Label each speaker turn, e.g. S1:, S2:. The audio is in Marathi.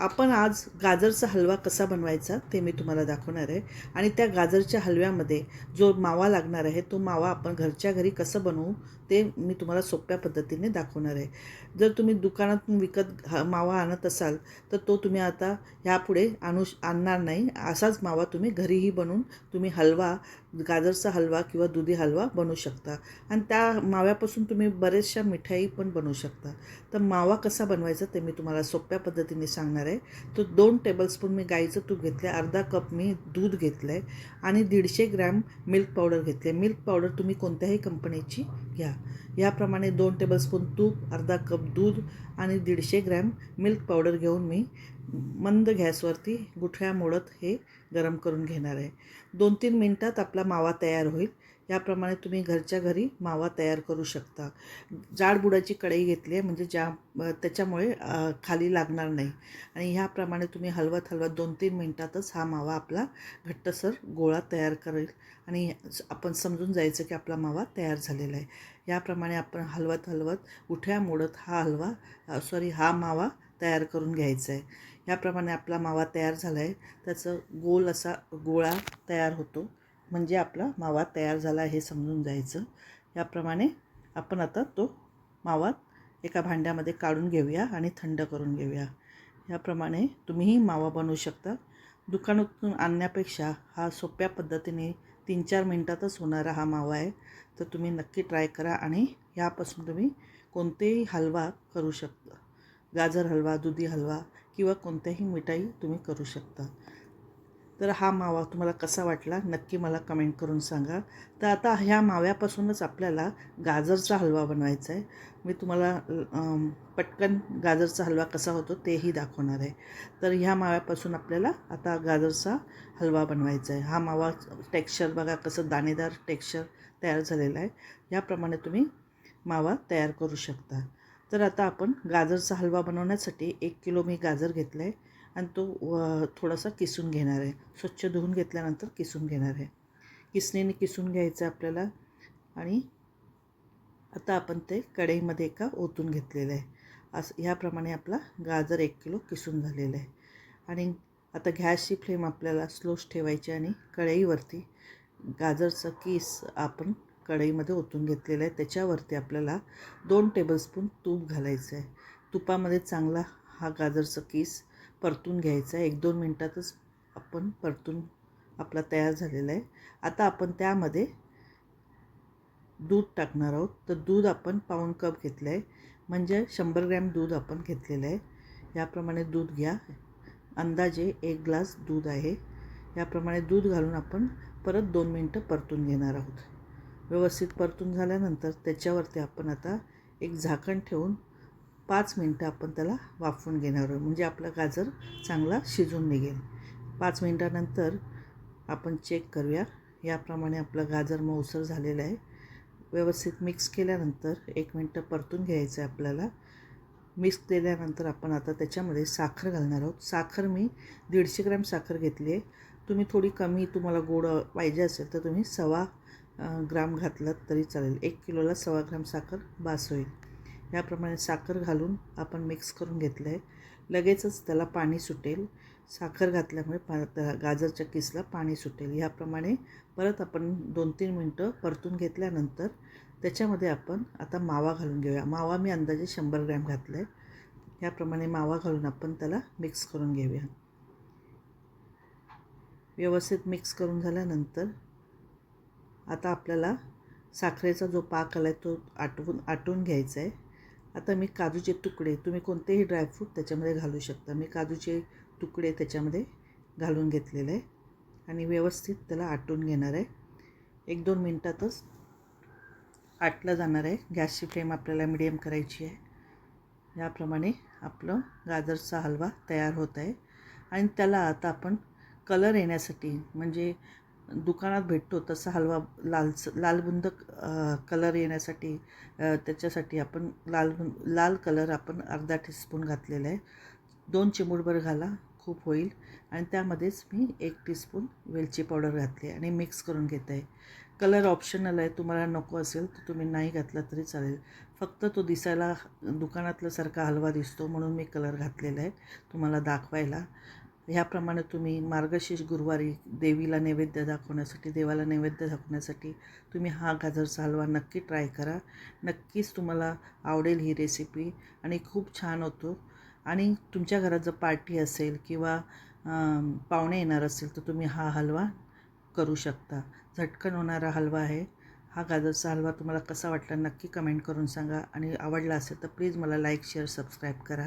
S1: आपण आज गाजरचा हलवा कसा बनवायचा ते मी तुम्हाला दाखवणार आहे. आणि त्या गाजरच्या हलव्यामध्ये जो मावा लागणार आहे तो मावा आपण घरच्या घरी कसं बनवू ते मी तुम्हाला सोप्या पद्धतीने दाखवणार आहे. जर तुम्ही दुकानातून विकत मावा आणत असाल तर तो तुम्ही आता ह्यापुढे आणू आणणार नाही. असाच मावा तुम्ही घरीही बनवून तुम्ही हलवा गाजरचा हलवा किंवा दुधी हलवा बनवू शकता. आणि त्या माव्यापासून तुम्ही बरेचशा मिठाई पण बनवू शकता. तर मावा कसा बनवायचा ते मी तुम्हाला सोप्या पद्धतीने सांगणार आहे. तो दोन टेबलस्पून मी गाईचं तूप घेतलं आहे अर्धा कप मी दूध घेतलं आहे आणि दीडशे ग्रॅम मिल्क पावडर घेतले मिल्क पावडर तुम्ही कोणत्याही कंपनीची घ्या. याप्रमाणे दोन टेबलस्पून तूप अर्धा कप दूध आणि दीडशे ग्रॅम मिल्क पावडर घेऊन मी मंद गॅसवरती गुठळ्या मोडत हे गरम करून घेणार आहे. दोन तीन मिनटात आपला मावा तयार होईल. याप्रमाणे तुम्ही घरच्या घरी मावा तयार करू शकता. जाडबुडाची कढई घेतली आहे म्हणजे ज्या त्याच्यामुळे खाली लागणार नाही. आणि ह्याप्रमाणे तुम्ही हलवत हलवत दोन तीन मिनटातच हा मावा आपला घट्टसर गोळा तयार करेल. आणि आपण समजून जायचं की आपला मावा तयार झालेला आहे. याप्रमाणे आपण हलवत हलवत उठ्या मोडत हा हलवा सॉरी हा मावा तयार करून घ्यायचा आहे याप्रमाणे आपला मावा तयार झाला आहे त्याचं गोल असा गोळा तयार होतो. म्हणजे आपला मावा तयार झाला हे समजून जायचं. याप्रमाणे आपण आता तो मावा एका भांड्यामध्ये काढून घेऊया आणि थंड करून घेऊया. याप्रमाणे तुम्हीही मावा बनवू शकता. दुकानातून आणण्यापेक्षा हा सोप्या पद्धतीने तीन चार मिनटातच होणारा हा मावा आहे. तर तुम्ही नक्की ट्राय करा आणि ह्यापासून तुम्ही कोणतेही हलवा करू शकता. गाजर हलवा दुधी हलवा किंवा कोणत्याही मिठाई तुम्ही करू शकता. तर हा मावा तुम्हाला कसा वाटला नक्की मला कमेंट करून सांगा. तर आता ह्या माव्यापासूनच आपल्याला गाजरचा हलवा बनवायचा आहे. मी तुम्हाला पटकन गाजरचा हलवा कसा होतो तेही दाखवणार आहे. तर ह्या माव्यापासून आपल्याला आता गाजरचा हलवा बनवायचा आहे. हा मावा टेक्स्चर बघा कसं दाणेदार टेक्स्चर तयार झालेला आहे. याप्रमाणे तुम्ही मावा तयार करू शकता. तर आता आपण गाजरचा हलवा बनवण्यासाठी एक किलो मी गाजर घेतलं आहे आणि तो व थोडासा किसून घेणार आहे. स्वच्छ धुवून घेतल्यानंतर किसून घेणार आहे. किसणीने किसून घ्यायचं आहे आपल्याला. आणि आता आपण ते कढईमध्ये एका ओतून घेतलेलं आहे. असं ह्याप्रमाणे आपला गाजर एक किलो किसून झालेलं आहे. आणि आता गॅसची फ्लेम आपल्याला स्लोच ठेवायची आणि कढईवरती गाजरचं किस आपण कढईमध्ये ओतून घेतलेलं आहे. त्याच्यावरती आपल्याला दोन टेबलस्पून तूप घालायचं आहे. तुपामध्ये चांगला हा गाजरचं केस परतून घ्यायचा आहे. एक दोन मिनटातच आपण परतून आपला तयार झालेला आहे. आता आपण त्यामध्ये दूध टाकणार आहोत. तर दूध आपण पाऊण कप घेतलं आहे. म्हणजे शंभर ग्रॅम दूध आपण घेतलेलं आहे. याप्रमाणे दूध घ्या. अंदाजे एक ग्लास दूध आहे. याप्रमाणे दूध घालून आपण परत दोन मिनटं परतून घेणार आहोत. व्यवस्थित परतून झाल्यानंतर त्याच्यावरती आपण आता एक झाकण ठेवून पाच मिनटं आपण त्याला वाफवून घेणार आहोत. म्हणजे आपला गाजर चांगला शिजून निघेल. पाच मिनटानंतर आपण चेक करूया. याप्रमाणे आपलं गाजर मऊसर झालेलं आहे. व्यवस्थित मिक्स केल्यानंतर एक मिनटं परतून घ्यायचं आहे आपल्याला. मिक्स केल्यानंतर आपण आता त्याच्यामध्ये साखर घालणार आहोत. साखर मी दीडशे ग्रॅम साखर घेतली आहे. तुम्ही थोडी कमी तुम्हाला गोड पाहिजे असेल तर तुम्ही सव्वा ग्राम घातलात तरी चालेल. एक किलोला सव्वा ग्राम साखर बास होईल. याप्रमाणे साखर घालून आपण मिक्स करून घेतलं आहे लगेचच त्याला पाणी सुटेल. साखर घातल्यामुळे पा गाजरच्या किसला पाणी सुटेल. ह्याप्रमाणे परत आपण दोन तीन मिनटं परतून घेतल्यानंतर त्याच्यामध्ये आपण आता मावा घालून घेऊया. मावा मी अंदाजे शंभर ग्रॅम घातला आहे ह्याप्रमाणे मावा घालून आपण त्याला मिक्स करून घेऊया. व्यवस्थित मिक्स करून झाल्यानंतर आता आपल्याला साखरेचा जो पाक आला आहे तो आटवून आटवून घ्यायचा आहे आता मी काजूचे तुकडे तुम्ही कोणतेही ड्रायफ्रूट त्याच्यामध्ये घालू शकता. मी काजूचे तुकडे त्याच्यामध्ये घालून घेतलेले आहे. आणि व्यवस्थित त्याला आटून घेणार आहे. एक दोन मिनटातच आटलं जाणार आहे. गॅसची फ्लेम आपल्याला मिडियम करायची आहे. याप्रमाणे आपलं गाजरचा हलवा तयार होत आहे. आणि त्याला आता आपण कलर येण्यासाठी म्हणजे दुकानात भेटतो तसा हलवा लालच लालबुंद कलर येण्यासाठी त्याच्यासाठी आपण लाल लाल कलर आपण अर्धा टीस्पून घातलेला आहे. दोन चिमूटभर घाला खूप होईल. आणि त्यामध्येच मी एक टीस्पून वेलची पावडर घातली आणि मिक्स करून घेत. आहे कलर ऑप्शनल आहे तुम्हाला नको असेल तर तुम्ही नाही घातला तरी चालेल. फक्त तो दिसायला दुकानातल्यासारखा हलवा दिसतो म्हणून मी कलर घातलेला आहे तुम्हाला दाखवायला. ह्याप्रमाणे तुम्ही मार्गशीर्ष गुरुवारी देवीला नैवेद्य दाखवण्यासाठी देवाला नैवेद्य दाखवण्यासाठी तुम्ही हा गाजरचा हलवा नक्की ट्राय करा. नक्कीच तुम्हाला आवडेल ही रेसिपी आणि खूप छान होतो. आणि तुमच्या घरात जर पार्टी असेल किंवा पाहुणे येणार असेल तर तुम्ही हा हलवा करू शकता. झटकन होणारा हलवा आहे. हा गाजरचा हलवा तुम्हाला कसा वाटला नक्की कमेंट करून सांगा आणि आवडला असेल तर प्लीज मला लाईक शेअर सबस्क्राईब करा.